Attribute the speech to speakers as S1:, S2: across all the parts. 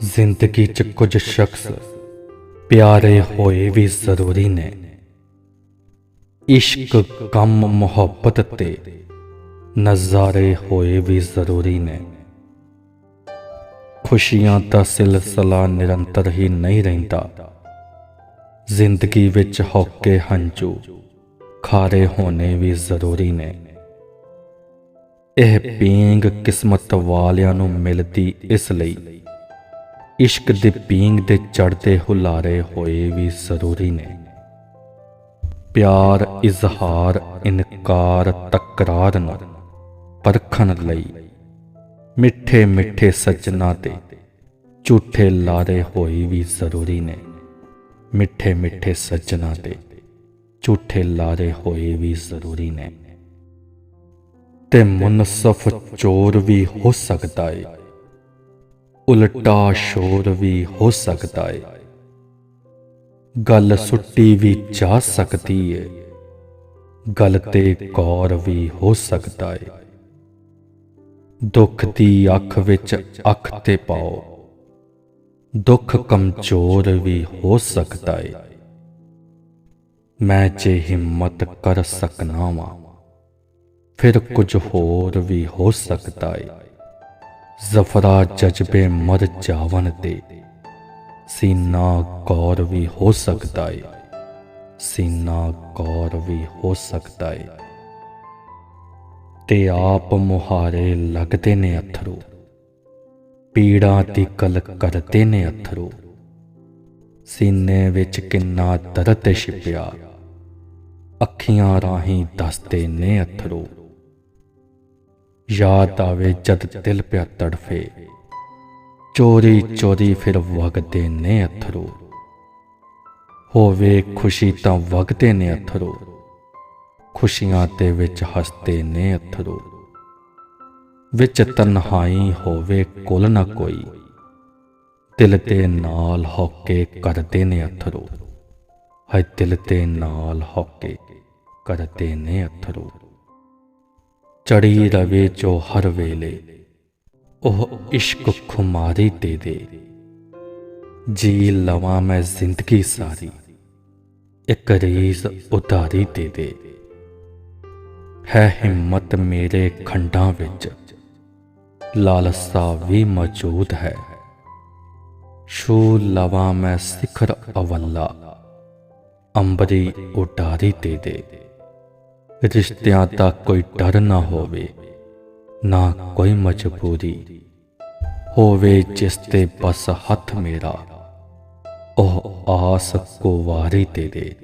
S1: ਜ਼ਿੰਦਗੀ 'ਚ ਕੁਝ ਸ਼ਖਸ ਪਿਆਰੇ ਹੋਏ ਵੀ ਜ਼ਰੂਰੀ ਨੇ। ਇਸ਼ਕ, ਕੰਮ, ਮੁਹੱਬਤ ਤੇ ਨਜ਼ਾਰੇ ਹੋਏ ਵੀ ਜ਼ਰੂਰੀ ਨੇ। ਖੁਸ਼ੀਆਂ ਦਾ ਸਿਲਸਿਲਾ ਨਿਰੰਤਰ ਹੀ ਨਹੀਂ ਰਹਿੰਦਾ। ਜ਼ਿੰਦਗੀ ਵਿੱਚ ਹੌਕੇ ਹੰਝੂ, ਖਾਰੇ ਹੋਣੇ ਵੀ ਜ਼ਰੂਰੀ ਨੇ। ਇਹ ਪੀਂਗ ਕਿਸਮਤ ਵਾਲਿਆਂ ਨੂੰ ਮਿਲਦੀ ਇਸ ਲਈ ਇਸ਼ਕ ਦੇ ਪੀਂਗ ਦੇ ਚੜਦੇ ਹੁਲਾਰੇ ਹੋਏ ਵੀ ਜ਼ਰੂਰੀ ਨੇ। ਪਿਆਰ, ਇਜ਼ਹਾਰ, ਇਨਕਾਰ, ਤਕਰਾਰ ਨੂੰ ਪਰਖਣ ਲਈ ਮਿੱਠੇ ਮਿੱਠੇ ਸੱਜਣਾ ਤੇ ਝੂਠੇ ਲਾਰੇ ਹੋਏ ਵੀ ਜ਼ਰੂਰੀ ਨੇ। ਮਿੱਠੇ ਮਿੱਠੇ ਸੱਜਣਾ ਤੇ ਝੂਠੇ ਲਾਰੇ ਹੋਏ ਵੀ ਜ਼ਰੂਰੀ ਨੇ। ਤੇ ਮੁਨਸਫ ਚੋਰ ਵੀ ਹੋ ਸਕਦਾ ਏ। ਉਲਟਾ ਸ਼ੋਰ ਵੀ ਹੋ ਸਕਦਾ ਏ। ਗੱਲ ਸੁੱਟੀ ਵੀ ਜਾ ਸਕਦੀ ਏ। ਗੱਲ ਤੇ ਗੌਰ ਵੀ ਹੋ ਸਕਦਾ ਏ। ਦੁੱਖ ਦੀ ਅੱਖ ਵਿੱਚ ਅੱਖ ਤੇ ਪਾਓ। ਦੁੱਖ ਕਮਜ਼ੋਰ ਵੀ ਹੋ ਸਕਦਾ ਏ। ਮੈਂ ਜੇ ਹਿੰਮਤ ਕਰ ਸਕਣਾ ਵਾਂ, ਫਿਰ ਕੁਝ ਹੋਰ ਵੀ ਹੋ ਸਕਦਾ ਏ। ਜ਼ਫਰਾ ਜਜ਼ਬੇ ਮਰ ਜਾਵਨ ਤੇ। ਸੀਨਾ ਕੌਰ ਵੀ ਹੋ ਸਕਦਾ ਏ। ਸੀਨਾ ਕੌਰ ਵੀ ਹੋ ਸਕਦਾ ਏ। ਤੇ ਆਪ ਮੁਹਾਰੇ ਲੱਗਦੇ ਨੇ ਅਥਰੂ। ਪੀੜਾਂ ਦੀ ਕਲ ਕਰਦੇ ਨੇ ਅਥਰੂ। ਸੀਨੇ ਵਿੱਚ ਕਿੰਨਾ ਦਰਦ ਛਿਪਿਆ। ਅੱਖੀਆਂ ਰਾਹੀਂ ਦੱਸਦੇ ਨੇ ਅਥਰੂ। ਯਾਦ ਆਵੇ ਜਦ ਦਿਲ ਪਿਆ ਤੜਫੇ। ਚੋਰੀ ਚੋਰੀ ਫਿਰ ਵਗਦੇ ਨੇ ਅਥਰੂ। ਹੋਵੇ ਖੁਸ਼ੀ ਤਾਂ ਵਗਦੇ ਨੇ ਅਥਰੂ। ਖੁਸ਼ੀਆਂ ਦੇ ਵਿੱਚ ਹੱਸਦੇ ਨੇ ਅਥਰੂ। ਵਿੱਚ ਤਨਹਾਈ ਹੋਵੇ ਕੁਲ ਨਾ ਕੋਈ। ਦਿਲ ਦੇ ਨਾਲ ਹੌਕੇ ਕਰਦੇ ਨੇ ਅਥਰੂ। ਹੈ ਦਿਲ ਦੇ ਨਾਲ ਹੌਕੇ ਕਰਦੇ ਨੇ ਅਥਰੂ। ਚੜੀ ਰਵੇ ਜੋ ਹਰ ਵੇਲੇ। ਉਹ ਇਸ਼ਕ ਖੁਮਾਰੀ ਦੇ ਦੇ। ਜੀ ਲਵਾਂ ਮੈਂ ਜ਼ਿੰਦਗੀ ਸਾਰੀ। ਇੱਕ ਰੀਜ਼ ਉਤਾਰੀ ਦੇ ਦੇ। ਹੈ ਹਿੰਮਤ ਮੇਰੇ ਖੰਡਾਂ ਵਿੱਚ। ਲਾਲਸਾ ਵੀ ਮੌਜੂਦ ਹੈ। ਸ਼ੂ ਲਵਾਂ ਮੈਂ ਸਿਖਰ ਅਵੱਲਾ। ਅੰਬਰੀ ਉਡਾਰੀ ਦੇ ਦੇ। ਰਿਸ਼ਤਿਆਂ ਦਾ ਕੋਈ ਡਰ ਨਾ ਹੋਵੇ, ਨਾ ਕੋਈ ਮਜਬੂਰੀ। ਹੋਵੇ ਜਿਸ ਤੇ ਬਸ ਹੱਥ ਮੇਰਾ, ਉਹ ਆਸ ਕੋ ਵਾਰੀ ਦੇ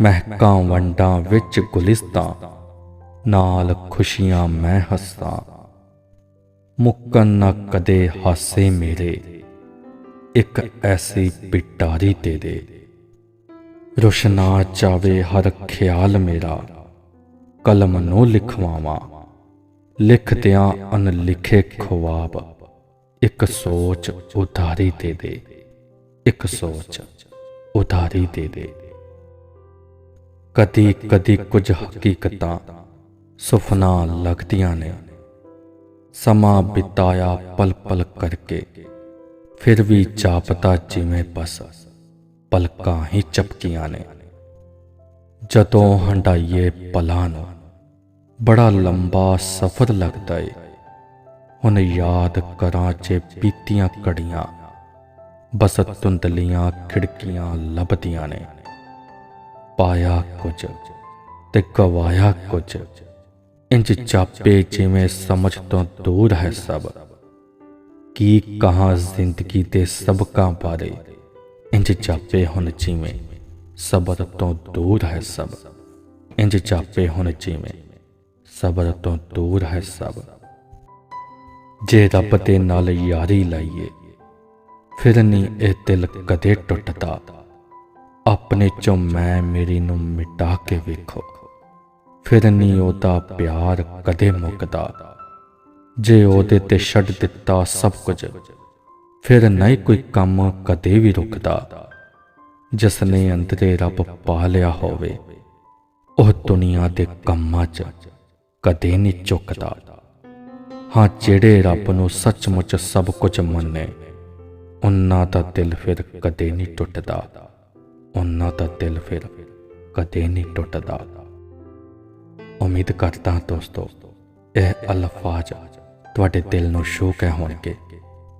S1: ਮਹਿਕਾਂ ਵੰਡਾਂ ਵਿੱਚ ਗੁਲਿਸਤਾਂ, ਨਾਲ ਖੁਸ਼ੀਆਂ ਮੈਂ ਹੱਸਾਂ। ਮੁੱਕਣ ਨਾ ਕਦੇ ਹਾਸੇ ਮੇਰੇ, ਇੱਕ ਐਸੀ ਪਿਟਾਰੀ ਤੇਰੇ। ਰੁਸ਼ਨਾ ਚਾਵੇ ਹਰ ਖਿਆਲ ਮੇਰਾ, ਕਲਮ ਨੂੰ ਲਿਖਵਾਵਾਂ। ਲਿਖਦਿਆਂ ਅਨਲਿਖੇ ਖਵਾਬ ਇੱਕ ਸੋਚ ਉਧਾਰੀ ਦੇ ਦੇ। ਇੱਕ ਸੋਚ ਉਧਾਰੀ ਦੇ ਦੇ। ਕਦੀ ਕਦੀ ਕੁਝ ਹਕੀਕਤਾਂ ਸੁਫਨਾ ਲੱਗਦੀਆਂ ਨੇ। ਸਮਾਂ ਬਿਤਾਇਆ ਪਲ ਪਲ ਕਰਕੇ, ਫਿਰ ਵੀ ਜਾਪਦਾ ਜਿਵੇਂ ਬਸ। ਪਲਕਾਂ ਹੀ ਚਪਕੀਆਂ ਨੇ। ਜਦੋਂ ਹੰਡਾਈਏ ਪਲਾਂ ਨੂੰ, ਬੜਾ ਲੰਬਾ ਸਫ਼ਰ ਲੱਗਦਾ ਏ। ਹੁਣ ਯਾਦ ਕਰਾਂ ਜੇ ਬੀਤੀਆਂ ਘੜੀਆਂ ਬਸ ਤੁੰਦਲੀਆਂ ਖਿੜਕੀਆਂ ਲੱਭਦੀਆਂ ਨੇ। ਪਾਇਆ ਕੁਝ ਤੇ ਗਵਾਇਆ ਕੁਝ, ਇੰਜ ਚਾਪੇ ਜਿਵੇਂ ਸਮਝ ਤੋਂ ਦੂਰ ਹੈ ਸਭ। ਕੀ ਕਹਾਂ ਜ਼ਿੰਦਗੀ ਦੇ ਸਬਕਾਂ ਬਾਰੇ? ਇੰਜ ਚਾਪੇ ਹੁਣ ਜਿਵੇਂ ਸਬਰ ਤੋਂ ਦੂਰ ਹੈ ਸਭ। ਇੰਜ ਚਾਪੇ ਹੁਣ ਜਿਵੇਂ ਸਬਰ ਤੋਂ ਦੂਰ ਹੈ ਸਭ। ਜੇ ਰੱਬ ਦੇ ਨਾਲ ਯਾਰੀ ਲਾਈਏ, ਫਿਰ ਨਹੀਂ ਇਹ ਦਿਲ ਕਦੇ ਟੁੱਟਦਾ। ਆਪਣੇ ਚੋਂ ਮੈਂ ਮੇਰੀ ਨੂੰ ਮਿਟਾ ਕੇ ਵੇਖੋ, ਫਿਰ ਨਹੀਂ ਉਹਦਾ ਪਿਆਰ ਕਦੇ ਮੁੱਕਦਾ। ਜੇ ਉਹਦੇ ਤੇ ਛੱਡ ਦਿੱਤਾ ਸਭ ਕੁਝ ਫਿਰ ਨਹੀਂ ਕੋਈ ਕੰਮ ਕਦੇ ਵੀ ਰੁਕਦਾ। ਜਿਸ ਨੇ ਅੰਦਰੇ ਰੱਬ ਪਾ ਲਿਆ ਹੋਵੇ, ਉਹ ਦੁਨੀਆ ਦੇ ਕੰਮਾਂ 'ਚ ਕਦੇ ਨਹੀਂ ਝੁਕਦਾ। ਹਾਂ, ਜਿਹੜੇ ਰੱਬ ਨੂੰ ਸੱਚਮੁੱਚ ਸਭ ਕੁਝ ਮੰਨੇ, ਉਹਨਾਂ ਦਾ ਦਿਲ ਫਿਰ ਕਦੇ ਨਹੀਂ ਟੁੱਟਦਾ। ਉਹਨਾਂ ਦਾ ਦਿਲ ਫਿਰ ਕਦੇ ਨਹੀਂ ਟੁੱਟਦਾ। ਉਮੀਦ ਕਰਦਾ ਹਾਂ ਦੋਸਤੋ, ਇਹ ਅਲਫਾਜ਼ ਤੁਹਾਡੇ ਦਿਲ ਨੂੰ ਛੂਹ ਕੇ ਹੋਣਗੇ।